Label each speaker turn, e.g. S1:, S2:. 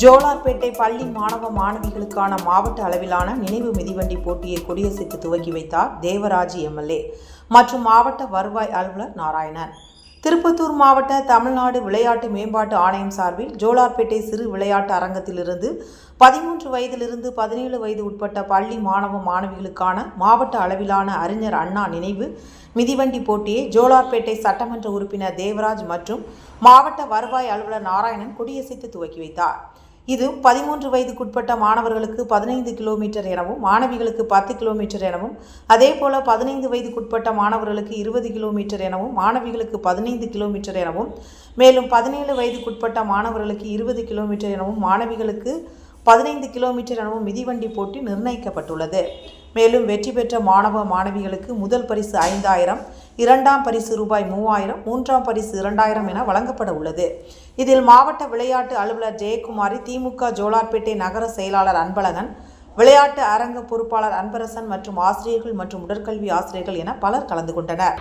S1: ஜோலார்பேட்டை பள்ளி மாணவ மாணவிகளுக்கான மாவட்ட அளவிலான நினைவு மிதிவண்டி போட்டியை கொடியசைத்து துவக்கி வைத்தார் தேவராஜ் எம்எல்ஏ மற்றும் மாவட்ட வருவாய் அலுவலர் நாராயணன். திருப்பத்தூர் மாவட்ட தமிழ்நாடு விளையாட்டு மேம்பாட்டு ஆணையம் சார்பில் ஜோலார்பேட்டை சிறு விளையாட்டு அரங்கத்திலிருந்து பதிமூன்று வயதிலிருந்து பதினேழு வயது உட்பட்ட பள்ளி மாணவ மாணவிகளுக்கான மாவட்ட அளவிலான அறிஞர் அண்ணா நினைவு மிதிவண்டி போட்டியை ஜோலார்பேட்டை சட்டமன்ற உறுப்பினர் தேவராஜ் மற்றும் மாவட்ட வருவாய் அலுவலர் நாராயணன் கொடியசைத்து துவக்கி வைத்தார். இது பதிமூன்று வயதுக்குட்பட்ட மாணவர்களுக்கு பதினைந்து கிலோமீட்டர் எனவும் மாணவிகளுக்கு பத்து கிலோமீட்டர் எனவும் அதேபோல பதினைந்து வயதுக்குட்பட்ட மாணவர்களுக்கு இருபது கிலோமீட்டர் எனவும் மாணவிகளுக்கு பதினைந்து கிலோமீட்டர் எனவும் மேலும் பதினேழு வயதுக்குட்பட்ட மாணவர்களுக்கு இருபது கிலோமீட்டர் எனவும் மாணவிகளுக்கு பதினைந்து கிலோமீட்டர் எனவும் மிதிவண்டி போட்டி நிர்ணயிக்கப்பட்டுள்ளது. மேலும் வெற்றி பெற்ற மாணவ மாணவிகளுக்கு முதல் பரிசு ஐந்தாயிரம் இரண்டாம் பரிசு ரூபாய் மூவாயிரம் மூன்றாம் பரிசு இரண்டாயிரம் என வழங்கப்பட உள்ளது. இதில் மாவட்ட விளையாட்டு அலுவலர் ஜெயக்குமாரி திமுக ஜோலார்பேட்டை நகர செயலாளர் அன்பழகன் விளையாட்டு அரங்க பொறுப்பாளர் அன்பரசன் மற்றும் ஆசிரியர்கள் மற்றும் உடற்கல்வி ஆசிரியர்கள் என பலர் கலந்து கொண்டனர்.